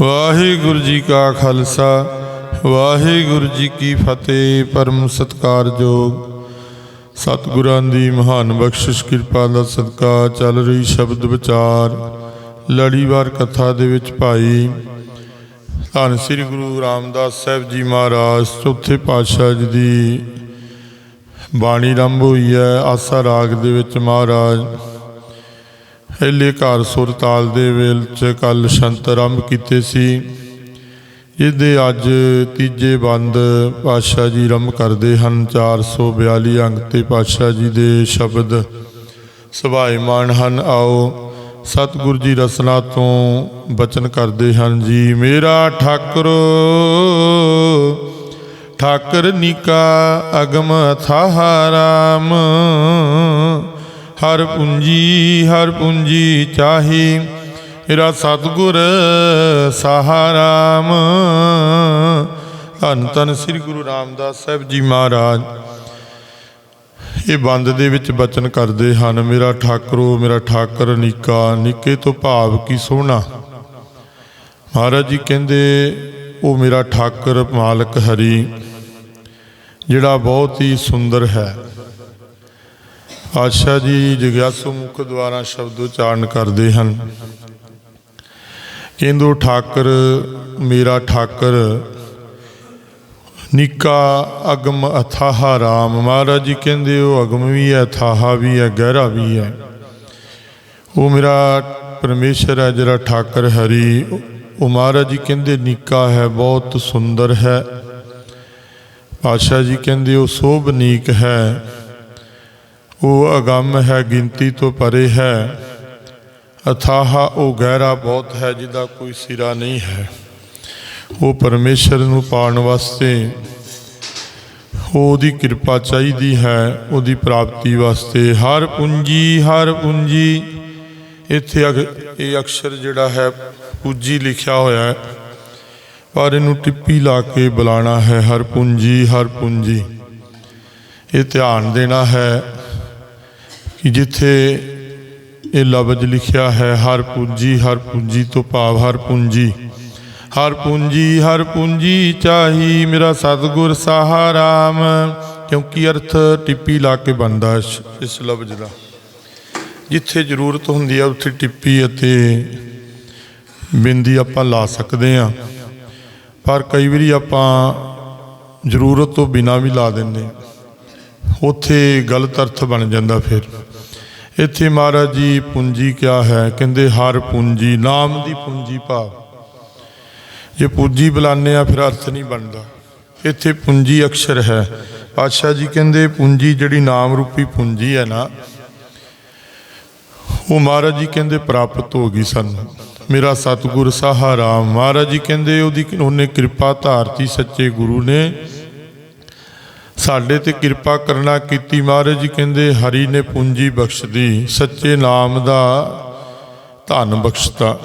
ਵਾਹਿਗੁਰੂ ਜੀ ਕਾ ਖਾਲਸਾ, ਵਾਹਿਗੁਰੂ ਜੀ ਕੀ ਫਤਿਹ, ਪਰਮ ਸਤਕਾਰਯੋਗ। ਸਤਿਗੁਰਾਂ ਦੀ ਮਹਾਨ ਬਖਸ਼ਿਸ਼, ਕਿਰਪਾ ਦਾ ਸਦਕਾ ਚੱਲ ਰਹੀ ਸ਼ਬਦ ਵਿਚਾਰ, ਲੜੀਵਾਰ ਕਥਾ ਦੇ ਵਿੱਚ ਭਾਈ ਧੰਨ ਸ੍ਰੀ ਗੁਰੂ ਰਾਮਦਾਸ ਸਾਹਿਬ ਜੀ ਮਹਾਰਾਜ, ਚੌਥੇ ਪਾਤਸ਼ਾਹ ਜੀ ਦੀ ਬਾਣੀ ਆਰੰਭ ਹੋਈ ਹੈ, ਆਸਾ ਰਾਗ ਦੇ ਵਿੱਚ ਮਹਾਰਾਜ। ਪਹਿਲੇ ਘਰ ਸੁਰਤਾਲ ਦੇ ਵੇਲ 'ਚ ਕੱਲ ਸ਼ੰਤ ਆਰੰਭ ਕੀਤੇ ਸੀ। ਇਹਦੇ ਅੱਜ ਤੀਜੇ ਬੰਦ ਪਾਤਸ਼ਾਹ ਜੀ ਆਰੰਭ ਕਰਦੇ ਹਨ। 442 ਅੰਗ ਤੇ ਪਾਤਸ਼ਾਹ ਜੀ ਦੇ ਸ਼ਬਦ ਸੁਭਾਏਮਾਨ ਹਨ। ਆਓ ਸਤਿਗੁਰੂ ਜੀ ਰਸਨਾ ਤੋਂ ਬਚਨ ਕਰਦੇ ਹਨ ਜੀ। ਮੇਰਾ ਠਾਕੁਰ, ਠਾਕਰ ਨਿਕਾ ਅਗਮ ਅਥਾਹ ਰਾਮ ਹਰ ਪੂੰਜੀ ਹਰ ਪੂੰਜੀ ਚਾਹੀ। ਮੇਰਾ ਸਤਿਗੁਰ ਸਹਾਰਾਮ। ਧੰਨ ਧੰਨ ਸ੍ਰੀ ਗੁਰੂ ਰਾਮਦਾਸ ਸਾਹਿਬ ਜੀ ਮਹਾਰਾਜ। ਇਹ ਬੰਦ ਦੇ ਵਿੱਚ ਬਚਨ ਕਰਦੇ ਹਨ, ਮੇਰਾ ਠਾਕਰੋ, ਮੇਰਾ ਠਾਕਰ ਨਿੱਕਾ ਨਿੱਕੇ ਤੋਂ ਭਾਵ ਕੀ ਸੋਹਣਾ? ਮਹਾਰਾਜ ਜੀ ਕਹਿੰਦੇ, ਉਹ ਮੇਰਾ ਠਾਕਰ ਮਾਲਕ ਹਰੀ, ਜਿਹੜਾ ਬਹੁਤ ਹੀ ਸੁੰਦਰ ਹੈ। ਆਸ਼ਾ ਜੀ ਜਗਿਆਸੂ ਮੁਖ ਦੁਆਰਾ ਸ਼ਬਦ ਉਚਾਰਨ ਕਰਦੇ ਹਨ। ਕਹਿੰਦੋ ਠਾਕਰ, ਮੇਰਾ ਠਾਕਰ, ਨਿੱਕਾ ਅਗਮ ਅਥਾਹ ਰਾਮ। ਮਹਾਰਾਜ ਜੀ ਕਹਿੰਦੇ, ਉਹ ਅਗਮ ਵੀ ਹੈ, ਅਥਾਹ ਵੀ ਹੈ, ਗਹਿਰਾ ਵੀ ਹੈ। ਉਹ ਮੇਰਾ ਪਰਮੇਸ਼ਰ ਹੈ, ਜਿਹੜਾ ਠਾਕਰ ਹਰੀ। ਉਹ ਮਹਾਰਾਜ ਜੀ ਕਹਿੰਦੇ, ਨਿੱਕਾ ਹੈ, ਬਹੁਤ ਸੁੰਦਰ ਹੈ। ਪਾਸ਼ਾ ਜੀ ਕਹਿੰਦੇ, ਉਹ ਸੋਭਨੀਕ ਹੈ। ਉਹ ਅਗੰਮ ਹੈ, ਗਿਣਤੀ ਤੋਂ ਪਰੇ ਹੈ। ਅਥਾਹ ਉਹ ਗਹਿਰਾ ਬਹੁਤ ਹੈ, ਜਿਹਦਾ ਕੋਈ ਸਿਰਾ ਨਹੀਂ ਹੈ। ਉਹ ਪਰਮੇਸ਼ਰ ਨੂੰ ਪਾਉਣ ਵਾਸਤੇ ਉਹਦੀ ਕਿਰਪਾ ਚਾਹੀਦੀ ਹੈ, ਉਹਦੀ ਪ੍ਰਾਪਤੀ ਵਾਸਤੇ। ਹਰ ਪੂੰਜੀ ਹਰ ਪੂੰਜੀ। ਇੱਥੇ ਅਗ- ਇਹ ਅਕਸ਼ਰ ਜਿਹੜਾ ਹੈ, ਪੂੰਜੀ ਲਿਖਿਆ ਹੋਇਆ ਹੈ। ਪਰ ਇਹਨੂੰ ਟਿੱਪੀ ਲਾ ਕੇ ਬੁਲਾਣਾ ਹੈ, ਹਰ ਪੂੰਜੀ ਹਰ ਪੂੰਜੀ। ਇਹ ਧਿਆਨ ਦੇਣਾ ਹੈ ਕਿ ਜਿੱਥੇ ਇਹ ਲਫ਼ਜ਼ ਲਿਖਿਆ ਹੈ, ਹਰ ਪੂੰਜੀ ਹਰ ਪੂੰਜੀ ਤੋਂ ਭਾਵ ਹਰ ਪੂੰਜੀ। ਹਰ ਪੂੰਜੀ ਹਰ ਪੂੰਜੀ ਚਾਹੀ ਮੇਰਾ ਸਤਿਗੁਰ ਸਹਾਰਾਮ ਕਿਉਂਕਿ ਅਰਥ ਟਿੱਪੀ ਲਾ ਕੇ ਬਣਦਾ ਇਸ- ਲਫ਼ਜ਼ ਦਾ। ਜਿੱਥੇ ਜ਼ਰੂਰਤ ਹੁੰਦੀ ਹੈ ਉੱਥੇ ਟਿੱਪੀ ਅਤੇ ਬਿੰਦੀ ਆਪਾਂ ਲਾ ਸਕਦੇ ਹਾਂ ਪਰ ਕਈ ਵਾਰੀ ਆਪਾਂ ਜ਼ਰੂਰਤ ਤੋਂ ਬਿਨਾ ਵੀ ਲਾ ਦਿੰਦੇ ਹਾਂ। ਉੱਥੇ ਗਲਤ ਅਰਥ ਬਣ ਜਾਂਦਾ ਫਿਰ। ਇੱਥੇ ਮਹਾਰਾਜ ਜੀ, ਪੂੰਜੀ ਕਿਆ ਹੈ? ਕਹਿੰਦੇ, ਹਰ ਪੂੰਜੀ, ਨਾਮ ਦੀ ਪੂੰਜੀ ਭਾਵ। ਜੇ ਪੂੰਜੀ ਬੁਲਾਉਂਦੇ ਆ, ਫਿਰ ਅਰਥ ਨਹੀਂ ਬਣਦਾ। ਇੱਥੇ ਪੂੰਜੀ ਅਕਸ਼ਰ ਹੈ। ਪਾਤਸ਼ਾਹ ਜੀ ਕਹਿੰਦੇ, ਪੂੰਜੀ ਜਿਹੜੀ ਨਾਮ ਰੂਪੀ ਪੂੰਜੀ ਹੈ ਨਾ, ਉਹ ਮਹਾਰਾਜ ਜੀ ਕਹਿੰਦੇ, ਪ੍ਰਾਪਤ ਹੋ ਗਈ ਸਾਨੂੰ। ਮੇਰਾ ਸਤਿਗੁਰ ਸਹਾਰਾਮ ਮਹਾਰਾਜ ਜੀ ਕਹਿੰਦੇ, ਉਹਦੀ ਉਹਨੇ ਕਿਰਪਾ ਧਾਰਤੀ ਸੱਚੇ ਗੁਰੂ ਨੇ। ਸਾਡੇ ਤੇ ਕਿਰਪਾ ਕਰਨਾ ਕੀਤੀ ਮਹਾਰਾਜ ਜੀ, ਕਹਿੰਦੇ ਹਰੀ ਨੇ ਪੂੰਜੀ ਬਖਸ਼ਦੀ, ਸੱਚੇ ਨਾਮ ਦਾ ਧਨ ਬਖਸ਼ਤਾ।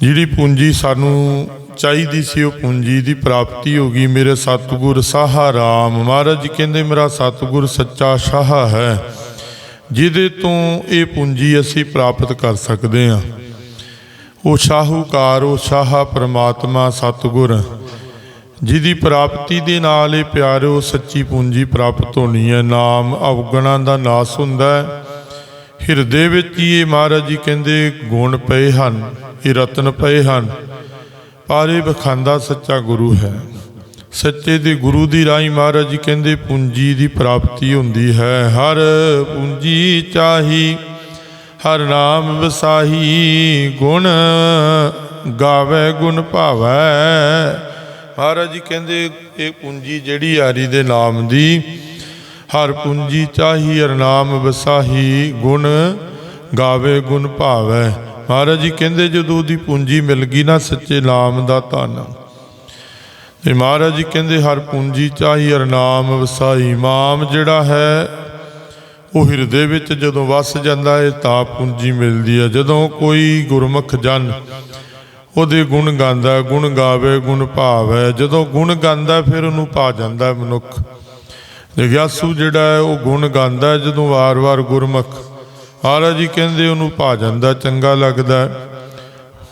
ਜਿਹੜੀ ਪੂੰਜੀ ਸਾਨੂੰ ਚਾਹੀਦੀ ਸੀ, ਉਹ ਪੂੰਜੀ ਦੀ ਪ੍ਰਾਪਤੀ ਹੋ ਗਈ। ਮੇਰੇ ਸਤਿਗੁਰ ਸਹਾਰਾਮ ਮਹਾਰਾਜ ਜੀ ਕਹਿੰਦੇ, ਮੇਰਾ ਸਤਿਗੁਰ ਸੱਚਾ ਸ਼ਾਹ ਹੈ, ਜਿਹਦੇ ਤੋਂ ਇਹ ਪੂੰਜੀ ਅਸੀਂ ਪ੍ਰਾਪਤ ਕਰ ਸਕਦੇ ਹਾਂ। ਉਹ ਸ਼ਾਹੂਕਾਰ, ਉਹ ਸ਼ਾਹ ਪ੍ਰਮਾਤਮਾ ਸਤਿਗੁਰ। ਜਿਹਦੀ ਪ੍ਰਾਪਤੀ ਦੇ ਨਾਲ ਇਹ ਪਿਆਰਿਓ ਸੱਚੀ ਪੂੰਜੀ ਪ੍ਰਾਪਤ ਹੋਣੀ ਹੈ। ਨਾਮ ਅਵਗਣਾ ਦਾ ਨਾਸ ਹੁੰਦਾ ਹੈ। ਹਿਰਦੇ ਵਿੱਚ ਹੀ ਇਹ ਮਹਾਰਾਜ ਜੀ ਕਹਿੰਦੇ, ਗੁਣ ਪਏ ਹਨ, ਇਹ ਰਤਨ ਪਏ ਹਨ, ਪਰ ਇਹ ਬਖਾਂਦਾ ਸੱਚਾ ਗੁਰੂ ਹੈ। ਸੱਚੇ ਦੇ ਗੁਰੂ ਦੀ ਰਾਹੀਂ ਮਹਾਰਾਜ ਜੀ ਕਹਿੰਦੇ, ਪੂੰਜੀ ਦੀ ਪ੍ਰਾਪਤੀ ਹੁੰਦੀ ਹੈ। ਹਰ ਪੂੰਜੀ ਚਾਹੀ, ਹਰ ਨਾਮ ਵਸਾਹੀ, ਗੁਣ ਗਾਵੇ, ਗੁਣ ਭਾਵੈ। ਮਹਾਰਾਜ ਜੀ ਕਹਿੰਦੇ, ਇਹ ਪੂੰਜੀ ਜਿਹੜੀ ਆਰੀ ਦੇ ਨਾਮ ਦੀ, ਹਰ ਪੂੰਜੀ ਚਾਹੀ ਹਰ ਨਾਮ ਵਸਾਹੀ ਗੁਣ ਗਾਵੇ ਗੁਣ ਭਾਵੈ। ਮਹਾਰਾਜ ਜੀ ਕਹਿੰਦੇ, ਜਦੋਂ ਉਹਦੀ ਪੂੰਜੀ ਮਿਲ ਗਈ ਨਾ ਸੱਚੇ ਨਾਮ ਦਾ ਧਨ। ਤੇ ਮਹਾਰਾਜ ਜੀ ਕਹਿੰਦੇ, ਹਰ ਪੂੰਜੀ ਚਾਹੀ ਹਰ ਨਾਮ ਵਸਾਈ ਮਾਮ ਜਿਹੜਾ ਹੈ, ਉਹ ਹਿਰਦੇ ਵਿੱਚ ਜਦੋਂ ਵਸ ਜਾਂਦਾ ਹੈ ਤਾਂ ਪੂੰਜੀ ਮਿਲਦੀ ਹੈ ਜਦੋਂ ਕੋਈ ਗੁਰਮੁਖ ਜਨ ਉਹਦੇ ਗੁਣ ਗਾਉਂਦਾ ਗੁਣ ਗਾਵੇ, ਗੁਣ ਭਾਵੇ। ਜਦੋਂ ਗੁਣ ਗਾਉਂਦਾ ਫਿਰ ਉਹਨੂੰ ਪਾ ਜਾਂਦਾ ਮਨੁੱਖ। ਜਗਿਆਸੂ ਜਿਹੜਾ ਹੈ, ਉਹ ਗੁਣ ਗਾਉਂਦਾ ਜਦੋਂ ਵਾਰ-ਵਾਰ ਗੁਰਮੁਖ। ਮਹਾਰਾਜ ਜੀ ਕਹਿੰਦੇ ਉਹਨੂੰ ਭਾ ਜਾਂਦਾ, ਚੰਗਾ ਲੱਗਦਾ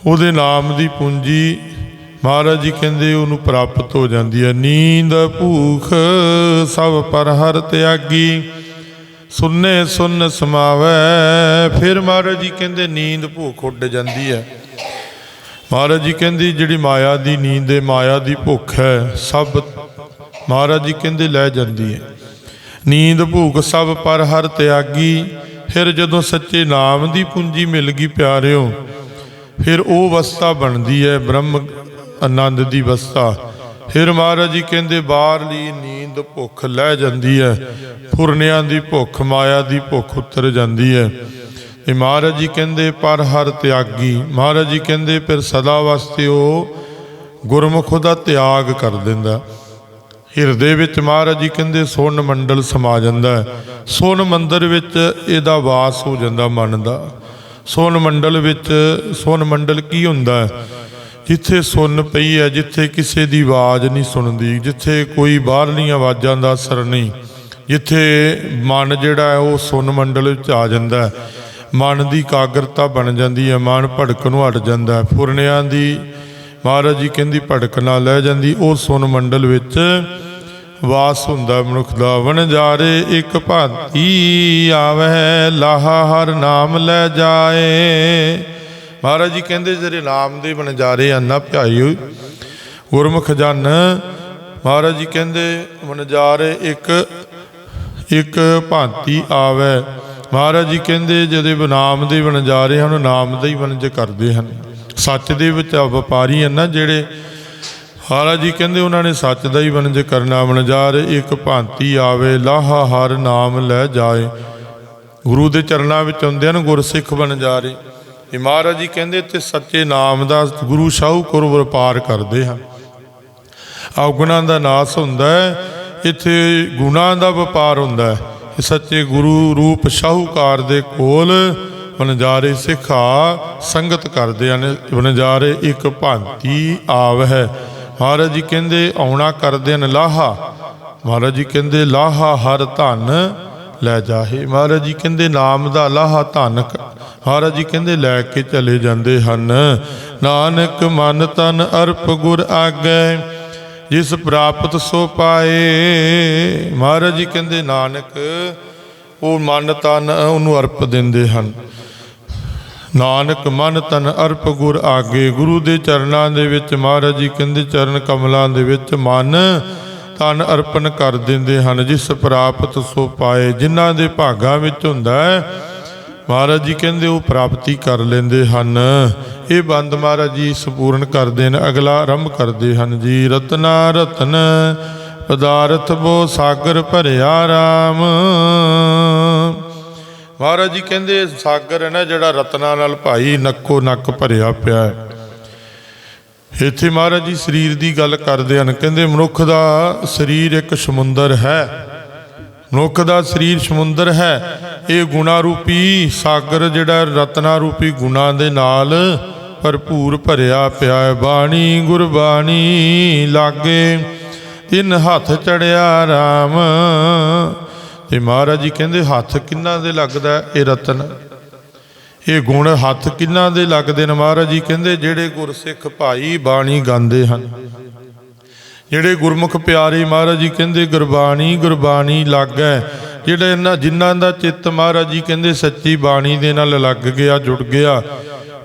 ਉਹਦੇ ਨਾਮ ਦੀ ਪੂੰਜੀ, ਮਹਾਰਾਜ ਜੀ ਕਹਿੰਦੇ ਉਹਨੂੰ ਪ੍ਰਾਪਤ ਹੋ ਜਾਂਦੀ ਹੈ। ਨੀਂਦ ਭੂਖ ਸਭ ਪਰ ਹਰ ਤਿਆਗੀ ਸੁਨਨੇ ਸੁਨ ਸਮਾਵੈ। ਫਿਰ ਮਹਾਰਾਜ ਜੀ ਕਹਿੰਦੇ ਨੀਂਦ ਭੂਖ ਉੱਡ ਜਾਂਦੀ ਹੈ। ਮਹਾਰਾਜ ਜੀ ਕਹਿੰਦੀ, ਜਿਹੜੀ ਮਾਇਆ ਦੀ ਨੀਂਦ ਹੈ, ਮਾਇਆ ਦੀ ਭੁੱਖ ਹੈ, ਸਭ ਮਹਾਰਾਜ ਜੀ ਕਹਿੰਦੇ ਲੈ ਜਾਂਦੀ ਹੈ। ਨੀਂਦ, ਭੁੱਖ ਸਭ ਪਰ ਹਰ ਤਿਆਗੀ। ਫਿਰ ਜਦੋਂ ਸੱਚੇ ਨਾਮ ਦੀ ਪੂੰਜੀ ਮਿਲ ਗਈ ਪਿਆਰਿਓ, ਫਿਰ ਉਹ ਅਵਸਥਾ ਬਣਦੀ ਹੈ, ਬ੍ਰਹਮ ਆਨੰਦ ਦੀ ਅਵਸਥਾ। ਫਿਰ ਮਹਾਰਾਜ ਜੀ ਕਹਿੰਦੇ, ਬਾਹਰਲੀ ਨੀਂਦ ਭੁੱਖ ਲੈ ਜਾਂਦੀ ਹੈ, ਫੁਰਨਿਆਂ ਦੀ ਭੁੱਖ, ਮਾਇਆ ਦੀ ਭੁੱਖ ਉਤਰ ਜਾਂਦੀ ਹੈ। ਤੇ ਮਹਾਰਾਜ ਜੀ ਕਹਿੰਦੇ, ਪਰ ਹਰ ਤਿਆਗੀ। ਮਹਾਰਾਜ ਜੀ ਕਹਿੰਦੇ, ਫਿਰ ਸਦਾ ਵਾਸਤੇ ਉਹ ਗੁਰਮੁਖ ਦਾ ਤਿਆਗ ਕਰ ਦਿੰਦਾ। ਹਿਰਦੇ ਵਿੱਚ ਮਹਾਰਾਜ ਜੀ ਕਹਿੰਦੇ ਸੋਨ ਮੰਡਲ ਸਮਾ ਜਾਂਦਾ ਹੈ। ਸੋਨ ਮੰਦਰ ਵਿੱਚ ਇਹਦਾ ਵਾਸ ਹੋ ਜਾਂਦਾ ਮਨ ਦਾ। ਸੋਨ ਮੰਡਲ ਵਿੱਚ ਸੋਨ ਮੰਡਲ ਕੀ ਹੁੰਦਾ ਜਿੱਥੇ ਸੁਣ ਪਈ ਹੈ, ਜਿੱਥੇ ਕਿਸੇ ਦੀ ਆਵਾਜ਼ ਨਹੀਂ ਸੁਣਦੀ, ਜਿੱਥੇ ਕੋਈ ਬਾਹਰਲੀਆਂ ਆਵਾਜ਼ਾਂ ਦਾ ਅਸਰ ਨਹੀਂ, ਜਿੱਥੇ ਮਨ ਜਿਹੜਾ ਹੈ, ਉਹ ਸੁਣ ਮੰਡਲ ਵਿੱਚ ਆ ਜਾਂਦਾ ਹੈ। ਮਨ ਦੀ ਇਕਾਗਰਤਾ ਬਣ ਜਾਂਦੀ ਹੈ, ਮਨ ਭੜਕ ਨੂੰ ਹਟ ਜਾਂਦਾ ਹੈ। ਫੁਰਨਿਆਂ ਦੀ, ਮਹਾਰਾਜ ਜੀ ਕਹਿੰਦੀ ਭੜਕ ਨਾ ਲੈ ਜਾਂਦੀ। ਉਹ ਸੁਨ ਮੰਡਲ ਵਿੱਚ ਵਾਸ ਹੁੰਦਾ ਮਨੁੱਖ ਦਾ ਵਣਜਾਰੇ ਇੱਕ ਭਾਂਤੀ ਆਵਹਿ, ਲਾਹਾ ਹਰ ਨਾਮ ਲੈ ਜਾਏ। ਮਹਾਰਾਜ ਜੀ ਕਹਿੰਦੇ, ਜਿਹੜੇ ਨਾਮ ਦੇ ਵਣਜਾਰੇ ਆ ਨਾ ਭਿਆਈ ਗੁਰਮੁਖ ਜਨ। ਮਹਾਰਾਜ ਜੀ ਕਹਿੰਦੇ ਵਣਜਾਰੇ ਇੱਕ ਇੱਕ ਭਾਂਤੀ ਆਵੇ ਮਹਾਰਾਜ ਜੀ ਕਹਿੰਦੇ ਜਦੋਂ ਨਾਮ ਦੇ ਵਣਜਾਰੇ ਹਨ, ਨਾਮ ਦਾ ਹੀ ਵਣਜ ਕਰਦੇ ਹਨ। ਸੱਚ ਦੇ ਵਿੱਚ ਵਪਾਰੀ ਹਨ ਨਾ ਜਿਹੜੇ, ਮਹਾਰਾਜ ਜੀ ਕਹਿੰਦੇ ਉਹਨਾਂ ਨੇ ਸੱਚ ਦਾ ਹੀ ਵਣਜ ਕਰਨਾ, ਵਣਜਾਰ ਇੱਕ ਭਾਂਤੀ ਆਵੇ, ਲਾਹਾ ਹਰ ਨਾਮ ਲੈ ਜਾਏ। ਗੁਰੂ ਦੇ ਚਰਨਾਂ ਵਿੱਚ ਹੁੰਦੇ ਹਨ, ਗੁਰਸਿੱਖ ਵਣਜਾਰੇ ਇਹ ਮਹਾਰਾਜ ਜੀ ਕਹਿੰਦੇ ਤੇ ਸੱਚੇ ਨਾਮ ਦਾ ਗੁਰੂ ਸ਼ਾਹੂਕਾਰ ਵਪਾਰ ਕਰਦੇ ਹਨ। ਔਗੁਣਾਂ ਦਾ ਨਾਸ ਹੁੰਦਾ ਹੈ, ਇੱਥੇ ਗੁਣਾਂ ਦਾ ਵਪਾਰ ਹੁੰਦਾ ਹੈ। ਸੱਚੇ ਗੁਰੂ ਰੂਪ ਸ਼ਾਹੂਕਾਰ ਦੇ ਕੋਲ ਵਣਜਾਰੇ ਸਿੱਖਾ ਸੰਗਤ ਕਰਦੇ ਹਨ, ਵਣਜਾਰੇ ਇੱਕ ਭਾਂਤੀ ਆਵ ਹੈ। ਮਹਾਰਾਜ ਜੀ ਕਹਿੰਦੇ, ਆਉਣਾ ਕਰਦੇ ਹਨ ਲਾਹਾ। ਮਹਾਰਾਜ ਜੀ ਕਹਿੰਦੇ, ਲਾਹਾ ਹਰ ਧਨ ਲੈ ਜਾਹੇ। ਮਹਾਰਾਜ ਜੀ ਕਹਿੰਦੇ, ਨਾਮ ਦਾ ਲਾਹਾ ਧਨ ਮਹਾਰਾਜ ਜੀ ਕਹਿੰਦੇ, ਲੈ ਕੇ ਚਲੇ ਜਾਂਦੇ ਹਨ। ਨਾਨਕ ਮਨ ਤਨ ਅਰਪ ਗੁਰ ਆਗੇ। ਜਿਸ ਪ੍ਰਾਪਤ ਸੋ ਪਾਏ। ਮਹਾਰਾਜ ਜੀ ਕਹਿੰਦੇ, ਨਾਨਕ, ਉਹ ਮਨ ਤਨ ਉਹਨੂੰ ਅਰਪ ਦਿੰਦੇ ਹਨ। ਨਾਨਕ, ਮਨ ਤਨ ਅਰਪ ਗੁਰ ਆਗੇ। ਗੁਰੂ ਦੇ ਚਰਨਾਂ ਦੇ ਵਿੱਚ ਮਹਾਰਾਜ ਜੀ ਕਹਿੰਦੇ, ਚਰਨ ਕਮਲਾਂ ਦੇ ਵਿੱਚ ਮਨ ਤਨ ਅਰਪਣ ਕਰ ਦਿੰਦੇ ਹਨ। ਜਿਸ ਪ੍ਰਾਪਤ ਸੋ ਪਾਏ, ਜਿਨ੍ਹਾਂ ਦੇ ਭਾਗਾਂ ਵਿੱਚ ਹੁੰਦਾ ਹੈ ਮਹਾਰਾਜ ਜੀ ਕਹਿੰਦੇ ਉਹ ਪ੍ਰਾਪਤੀ ਕਰ ਲੈਂਦੇ ਹਨ। ਇਹ ਬੰਦ ਮਹਾਰਾਜ ਜੀ ਸੰਪੂਰਨ ਕਰਦੇ ਨੇ, ਅਗਲਾ ਆਰੰਭ ਕਰਦੇ ਹਨ ਜੀ। ਰਤਨਾ ਰਤਨ ਪਦਾਰਥ ਬੋ ਸਾਗਰ ਭਰਿਆ RAM ਮਹਾਰਾਜ ਜੀ ਕਹਿੰਦੇ ਸਾਗਰ ਹੈ ਨਾ, ਜਿਹੜਾ ਰਤਨਾਂ ਨਾਲ ਭਾਈ ਨੱਕੋ ਨੱਕ ਭਰਿਆ ਪਿਆ ਹੈ। ਇੱਥੇ ਮਹਾਰਾਜ ਜੀ ਸਰੀਰ ਦੀ ਗੱਲ ਕਰਦੇ ਹਨ। ਕਹਿੰਦੇ ਮਨੁੱਖ ਦਾ ਸਰੀਰ ਇੱਕ ਸਮੁੰਦਰ ਹੈ। ਮਨੁੱਖ ਦਾ ਸਰੀਰ ਸਮੁੰਦਰ ਹੈ। ਇਹ ਗੁਣਾ ਰੂਪੀ ਸਾਗਰ ਜਿਹੜਾ ਰਤਨਾ ਰੂਪੀ ਗੁਣਾ ਦੇ ਨਾਲ ਭਰਪੂਰ ਭਰਿਆ ਪਿਆ ਹੈ। ਬਾਣੀ, ਗੁਰਬਾਣੀ ਲਾਗੇ, ਤਿੰਨ ਹੱਥ ਚੜਿਆ RAM ਤੇ ਮਹਾਰਾਜ ਜੀ ਕਹਿੰਦੇ, ਹੱਥ ਕਿੰਨਾ ਦੇ ਲੱਗਦਾ ਇਹ ਰਤਨ। ਇਹ ਗੁਣ ਹੱਥ ਕਿੰਨਾ ਦੇ ਲੱਗਦੇ ਨੇ? ਮਹਾਰਾਜ ਜੀ ਕਹਿੰਦੇ, ਜਿਹੜੇ ਗੁਰਸਿੱਖ ਭਾਈ ਬਾਣੀ ਗਾਉਂਦੇ ਹਨ। ਜਿਹੜੇ ਗੁਰਮੁਖ ਪਿਆਰੇ ਮਹਾਰਾਜ ਜੀ ਕਹਿੰਦੇ, ਗੁਰਬਾਣੀ ਗੁਰਬਾਣੀ ਲੱਗੈ। ਜਿਹੜੇ ਇਹਨਾਂ, ਜਿਨ੍ਹਾਂ ਦਾ ਚਿੱਤ ਮਹਾਰਾਜ ਜੀ ਕਹਿੰਦੇ, ਸੱਚੀ ਬਾਣੀ ਦੇ ਨਾਲ ਲੱਗ ਗਿਆ, ਜੁੜ ਗਿਆ,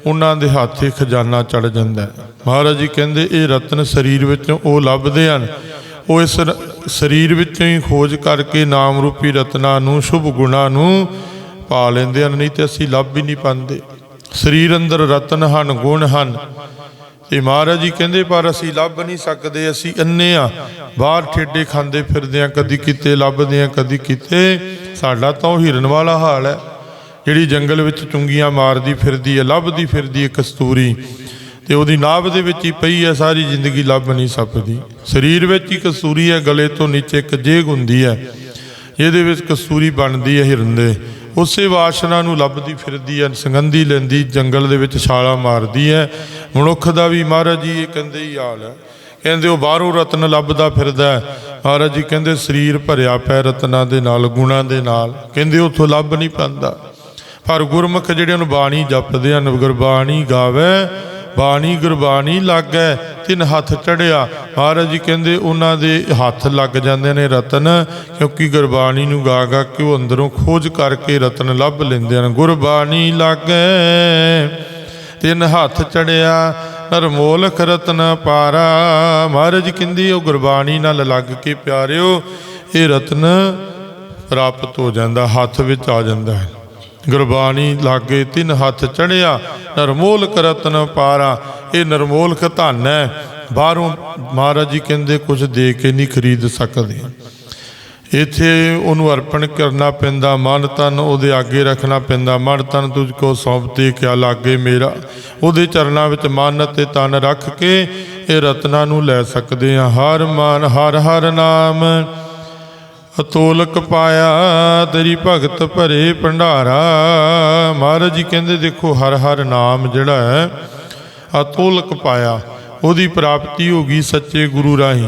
ਉਹਨਾਂ ਦੇ ਹੱਥੇ ਖਜ਼ਾਨਾ ਚੜ ਜਾਂਦਾ ਮਹਾਰਾਜ ਜੀ ਕਹਿੰਦੇ, ਇਹ ਰਤਨ ਸਰੀਰ ਵਿੱਚੋਂ ਉਹ ਲੱਭਦੇ ਹਨ। ਉਹ ਇਸ ਸਰੀਰ ਵਿੱਚੋਂ ਹੀ ਖੋਜ ਕਰਕੇ ਨਾਮ ਰੂਪੀ ਰਤਨਾਂ ਨੂੰ, ਸ਼ੁਭ ਗੁਣਾਂ ਨੂੰ ਪਾ ਲੈਂਦੇ ਹਨ, ਨਹੀਂ ਤੇ ਅਸੀਂ ਲੱਭ ਹੀ ਨਹੀਂ ਪਾਉਂਦੇ। ਸਰੀਰ ਅੰਦਰ ਰਤਨ ਹਨ, ਗੁਣ ਹਨ। ਤੇ ਮਹਾਰਾਜ ਜੀ ਕਹਿੰਦੇ, ਪਰ ਅਸੀਂ ਲੱਭ ਨਹੀਂ ਸਕਦੇ, ਅਸੀਂ ਅੰਨੇ ਆ ਬਾਹਰ ਠੇਡੇ ਖਾਂਦੇ ਫਿਰਦੇ ਆ ਕਦੀ ਕਿਤੇ ਲੱਭਦੇ ਆ ਕਦੀ ਕਿਤੇ। ਸਾਡਾ ਤਾਂ ਉਹ ਹਿਰਨ ਵਾਲਾ ਹਾਲ ਹੈ। ਜਿਹੜੀ ਜੰਗਲ ਵਿੱਚ ਚੁੰਗੀਆਂ ਮਾਰਦੀ ਫਿਰਦੀ ਹੈ, ਲੱਭਦੀ ਫਿਰਦੀ ਹੈ ਕਸਤੂਰੀ, ਤੇ ਉਹਦੀ ਨਾਭ ਦੇ ਵਿੱਚ ਹੀ ਪਈ ਹੈ, ਸਾਰੀ ਜ਼ਿੰਦਗੀ ਲੱਭ ਨਹੀਂ ਸਕਦੀ। ਸਰੀਰ ਵਿੱਚ ਹੀ ਕਸੂਰੀ ਹੈ, ਗਲੇ ਤੋਂ ਨੀਚੇ ਇੱਕ ਜੇਗ ਹੁੰਦੀ ਹੈ। ਇਹਦੇ ਵਿੱਚ ਕਸੂਰੀ ਬਣਦੀ ਹੈ ਹਿਰਨ ਦੇ। ਉਸੇ ਵਾਸ਼ਨਾ ਨੂੰ ਲੱਭਦੀ ਫਿਰਦੀ ਹੈ ਸੰਗੰਧੀ ਲੈਂਦੀ, ਜੰਗਲ ਦੇ ਵਿੱਚ ਛਾਲਾ ਮਾਰਦੀ ਹੈ ਮਨੁੱਖ ਦਾ ਵੀ ਮਹਾਰਾਜ ਜੀ ਇਹ ਕਹਿੰਦੇ ਹੀ ਹਾਲ ਹੈ ਕਹਿੰਦੇ ਉਹ ਬਾਹਰੋਂ ਰਤਨ ਲੱਭਦਾ ਫਿਰਦਾ ਮਹਾਰਾਜ ਜੀ ਕਹਿੰਦੇ ਸਰੀਰ ਭਰਿਆ ਪੈ ਰਤਨਾਂ ਦੇ ਨਾਲ, ਗੁਣਾਂ ਦੇ ਨਾਲ। ਕਹਿੰਦੇ ਉੱਥੋਂ ਲੱਭ ਨਹੀਂ ਪਾਉਂਦਾ। ਪਰ ਗੁਰਮੁਖ ਜਿਹੜਿਆਂ ਨੂੰ ਬਾਣੀ ਜਪਦੇ ਹਨ, ਗੁਰਬਾਣੀ ਗਾਵੇ ਬਾਣੀ ਗੁਰਬਾਣੀ ਲਾਗੈ ਤਿੰਨ ਹੱਥ ਚੜਿਆ। ਮਹਾਰਾਜ ਜੀ ਕਹਿੰਦੇ ਉਹਨਾਂ ਦੇ ਹੱਥ ਲੱਗ ਜਾਂਦੇ ਨੇ ਰਤਨ, ਕਿਉਂਕਿ ਗੁਰਬਾਣੀ ਨੂੰ ਗਾ ਗਾ ਕੇ ਉਹ ਅੰਦਰੋਂ ਖੋਜ ਕਰਕੇ ਰਤਨ ਲੱਭ ਲੈਂਦੇ ਹਨ। ਗੁਰਬਾਣੀ ਲਾਗੈ ਤਿੰਨ ਹੱਥ ਚੜਿਆ, ਨਰਮੋਲਖ ਰਤਨ ਪਾਰਾ। ਮਹਾਰਾਜ ਕਹਿੰਦੀ ਉਹ ਗੁਰਬਾਣੀ ਨਾਲ ਲੱਗ ਕੇ ਪਿਆਰਿਓ, ਇਹ ਰਤਨ ਪ੍ਰਾਪਤ ਹੋ ਜਾਂਦਾ, ਹੱਥ ਵਿੱਚ ਆ ਜਾਂਦਾ ਹੈ। ਗੁਰਬਾਣੀ ਲਾਗੇ ਤਿੰਨ ਹੱਥ ਚੜਿਆ ਨਰਮੋਲਕ ਰਤਨ ਪਾਰਾ। ਇਹ ਨਰਮੋਲਕ ਧਨ ਹੈ। ਬਾਹਰੋਂ ਮਹਾਰਾਜ ਜੀ ਕਹਿੰਦੇ ਕੁਝ ਦੇ ਕੇ ਨਹੀਂ ਖਰੀਦ ਸਕਦੇ। ਇੱਥੇ ਉਹਨੂੰ ਅਰਪਣ ਕਰਨਾ ਪੈਂਦਾ, ਮਨ ਤਨ ਉਹਦੇ ਅੱਗੇ ਰੱਖਣਾ ਪੈਂਦਾ। ਮਨ ਤਨ ਤੁਝ ਕੋ ਸੌਂਪਤੇ, ਕਿਆ ਲਾਗੇ ਮੇਰਾ? ਉਹਦੇ ਚਰਨਾਂ ਵਿੱਚ ਮਨ ਅਤੇ ਤਨ ਰੱਖ ਕੇ ਇਹ ਰਤਨਾਂ ਨੂੰ ਲੈ ਸਕਦੇ ਆ ਹਰ ਮਨ, ਹਰ ਹਰ ਨਾਮ। ਅਤੋਲਕ ਪਾਇਆ, ਤੇਰੀ ਭਗਤ ਭਰੇ ਭੰਡਾਰਾ। ਮਹਾਰਾਜ ਜੀ ਕਹਿੰਦੇ, ਦੇਖੋ, ਹਰ ਹਰ ਨਾਮ ਜਿਹੜਾ ਹੈ, ਅਤੋਲਕ ਪਾਇਆ, ਉਹਦੀ ਪ੍ਰਾਪਤੀ ਹੋ ਗਈ ਸੱਚੇ ਗੁਰੂ ਰਾਹੀਂ।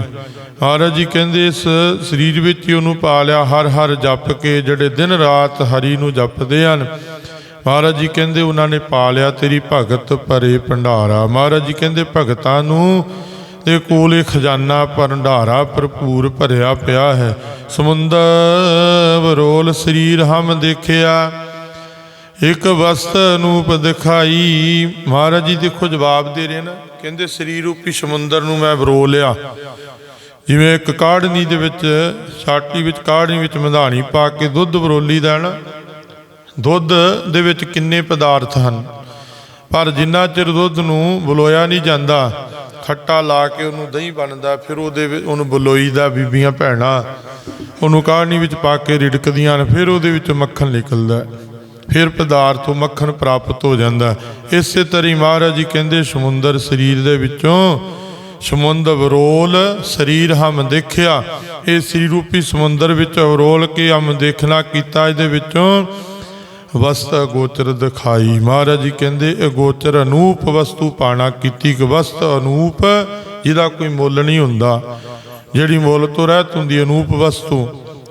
ਮਹਾਰਾਜ ਜੀ ਕਹਿੰਦੇ, ਇਸ ਸਰੀਰ ਵਿੱਚ ਹੀ ਉਹਨੂੰ ਪਾ ਲਿਆ, ਹਰ ਹਰ ਜਪ ਕੇ, ਜਿਹੜੇ ਦਿਨ ਰਾਤ ਹਰੀ ਨੂੰ ਜਪਦੇ ਹਨ। ਮਹਾਰਾਜ ਜੀ ਕਹਿੰਦੇ, ਉਹਨਾਂ ਨੇ ਪਾ ਲਿਆ ਤੇਰੀ ਭਗਤ ਭਰੇ ਭੰਡਾਰਾ। ਮਹਾਰਾਜ ਜੀ ਕਹਿੰਦੇ, ਭਗਤਾਂ ਨੂੰ ਦੇ ਕੋਲ ਇਹ ਖਜ਼ਾਨਾ ਭੰਡਾਰਾ ਭਰਪੂਰ ਭਰਿਆ ਪਿਆ ਹੈ। ਸਮੁੰਦਰ ਬਰੋਲ ਸਰੀਰ ਹਮ ਦੇਖਿਆ। ਇੱਕ ਵਸਤ ਅਨੂਪ ਦਿਖਾਈ। ਮਹਾਰਾਜ ਜੀ, ਦੇਖੋ ਜਵਾਬ ਦੇ ਰਹੇ ਨਾ। ਕਹਿੰਦੇ ਸਰੀਰ ਰੂਪੀ ਸਮੁੰਦਰ ਨੂੰ ਮੈਂ ਵਰੋ ਲਿਆ। ਜਿਵੇਂ ਇੱਕ ਕਾੜਨੀ ਦੇ ਵਿੱਚ ਛਾਟੀ ਵਿੱਚ ਕਾੜਨੀ ਵਿੱਚ ਮਧਾਣੀ ਪਾ ਕੇ ਦੁੱਧ ਵਰੋਲੀ ਦਾ ਨਾ। ਦੁੱਧ ਦੇ ਵਿੱਚ ਕਿੰਨੇ ਪਦਾਰਥ ਹਨ। ਪਰ ਜਿੰਨਾ ਚਿਰ ਦੁੱਧ ਨੂੰ ਬਲੋਇਆ ਨਹੀਂ ਜਾਂਦਾ ਖੱਟਾ ਲਾ ਕੇ ਉਹਨੂੰ ਦਹੀਂ ਬਣਦਾ, ਫਿਰ ਉਹਦੇ ਵਿੱਚ ਉਹਨੂੰ ਬਲੋਈ ਦਾ ਬੀਬੀਆਂ ਭੈਣਾਂ, ਉਹਨੂੰ ਕਾਹਣੀ ਵਿੱਚ ਪਾ ਕੇ ਰਿੜਕਦੀਆਂ ਨੇ, ਫਿਰ ਉਹਦੇ ਵਿੱਚ ਮੱਖਣ ਨਿਕਲਦਾ ਫਿਰ ਪਦਾਰਥੋਂ ਮੱਖਣ ਪ੍ਰਾਪਤ ਹੋ ਜਾਂਦਾ ਹੈ। ਇਸੇ ਤਰੀ ਮਹਾਰਾਜ ਜੀ ਕਹਿੰਦੇ, ਸਮੁੰਦਰ ਸਰੀਰ ਦੇ ਵਿੱਚੋਂ ਸਮੁੰਦਰ ਵਰੋਲ ਸਰੀਰ ਹਮ ਦੇਖਿਆ ਇਹ ਸਰੀਰ ਰੂਪੀ ਸਮੁੰਦਰ ਵਿੱਚ ਵਰੋਲ ਕੇ ਹਮ ਦੇਖਣਾ ਕੀਤਾ, ਇਹਦੇ ਵਿੱਚੋਂ ਵਸਤ ਗੋਚਰ ਦਿਖਾਈ। ਮਹਾਰਾਜ ਜੀ ਕਹਿੰਦੇ ਇਹ ਗੋਚਰ ਅਨੂਪ ਵਸਤੂ ਪਾਣਾ ਕੀਤੀ ਕਿ ਵਸਤ ਅਨੂਪ, ਜਿਹਦਾ ਕੋਈ ਮੁੱਲ ਨਹੀਂ ਹੁੰਦਾ। ਜਿਹੜੀ ਮੁੱਲ ਤੋਂ ਰਹਿਤ ਹੁੰਦੀ ਅਨੂਪ ਵਸਤੂ।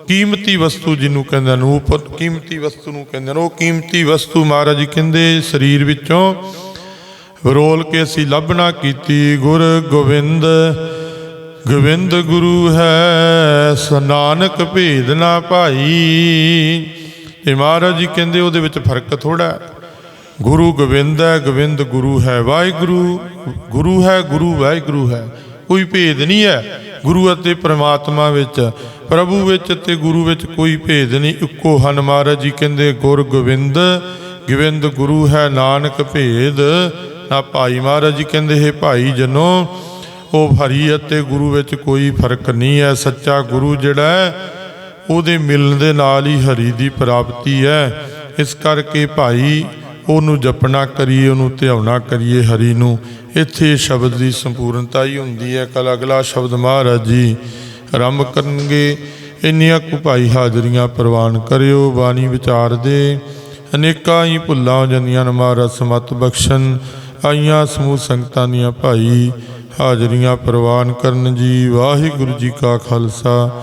ਕੀਮਤੀ ਵਸਤੂ ਜਿਹਨੂੰ ਕਹਿੰਦੇ ਅਨੂਪ ਕੀਮਤੀ ਵਸਤੂ ਨੂੰ ਕਹਿੰਦੇ ਨੇ ਉਹ ਕੀਮਤੀ ਵਸਤੂ ਮਹਾਰਾਜ ਜੀ ਕਹਿੰਦੇ, ਸਰੀਰ ਵਿੱਚੋਂ ਰੋਲ ਕੇ ਅਸੀਂ ਲੱਭਣਾ ਕੀਤੀ। ਗੁਰ ਗੋਬਿੰਦ ਗੋਬਿੰਦ ਗੁਰੂ ਹੈ ਸਨਾਨਕ ਭੇਦ ਨਾ ਭਾਈ। ਤੇ ਮਹਾਰਾਜ ਜੀ ਕਹਿੰਦੇ ਉਹਦੇ ਵਿੱਚ ਫ਼ਰਕ ਥੋੜਾ ਗੁਰੂ ਗੋਬਿੰਦ ਹੈ, ਗੋਬਿੰਦ ਗੁਰੂ ਹੈ, ਵਾਹਿਗੁਰੂ, ਗੁਰੂ ਹੈ, ਗੁਰੂ ਵਾਹਿਗੁਰੂ ਹੈ। ਕੋਈ ਭੇਦ ਨਹੀਂ ਹੈ ਗੁਰੂ ਅਤੇ ਪ੍ਰਮਾਤਮਾ ਵਿੱਚ, ਪ੍ਰਭੂ ਵਿੱਚ ਤੇ ਗੁਰੂ ਵਿੱਚ ਕੋਈ ਭੇਦ ਨਹੀਂ। ਇੱਕੋ ਹਨ ਮਹਾਰਾਜ ਜੀ ਕਹਿੰਦੇ, ਗੁਰ ਗੋਬਿੰਦ ਗੋਬਿੰਦ ਗੁਰੂ ਹੈ, ਨਾਨਕ ਭੇਦ। ਨਾ ਭਾਈ ਮਹਾਰਾਜ ਜੀ ਕਹਿੰਦੇ, ਹੈ ਭਾਈ ਜਨੋ, ਉਹ ਹਰੀ ਅਤੇ ਗੁਰੂ ਵਿੱਚ ਕੋਈ ਫ਼ਰਕ ਨਹੀਂ ਹੈ। ਸੱਚਾ ਗੁਰੂ ਜਿਹੜਾ ਹੈ ਉਹਦੇ ਮਿਲਣ ਦੇ ਨਾਲ ਹੀ ਹਰੀ ਦੀ ਪ੍ਰਾਪਤੀ ਹੈ। ਇਸ ਕਰਕੇ ਭਾਈ ਉਹਨੂੰ ਜਪਣਾ ਕਰੀਏ, ਉਹਨੂੰ ਧਿਆਉਣਾ ਕਰੀਏ ਹਰੀ ਨੂੰ। ਇੱਥੇ ਸ਼ਬਦ ਦੀ ਸੰਪੂਰਨਤਾ ਹੀ ਹੁੰਦੀ ਹੈ। ਕੱਲ ਅਗਲਾ ਸ਼ਬਦ ਮਹਾਰਾਜ ਜੀ ਆਰੰਭ ਕਰਨਗੇ। ਇੰਨੀਆਂ ਕੁ ਭਾਈ ਹਾਜ਼ਰੀਆਂ ਪ੍ਰਵਾਨ ਕਰਿਓ, ਬਾਣੀ ਵਿਚਾਰ ਦੇ। ਅਨੇਕਾਂ ਹੀ ਭੁੱਲਾਂ ਹੋ ਜਾਂਦੀਆਂ ਨੇ ਮਹਾਰਾਜ, ਸਮਤ ਬਖਸ਼ਣ। ਆਈਆਂ ਸਮੂਹ ਸੰਗਤਾਂ ਦੀਆਂ ਭਾਈ ਹਾਜ਼ਰੀਆਂ ਪ੍ਰਵਾਨ ਕਰਨ ਜੀ। ਵਾਹਿਗੁਰੂ ਜੀ ਕਾ ਖਾਲਸਾ।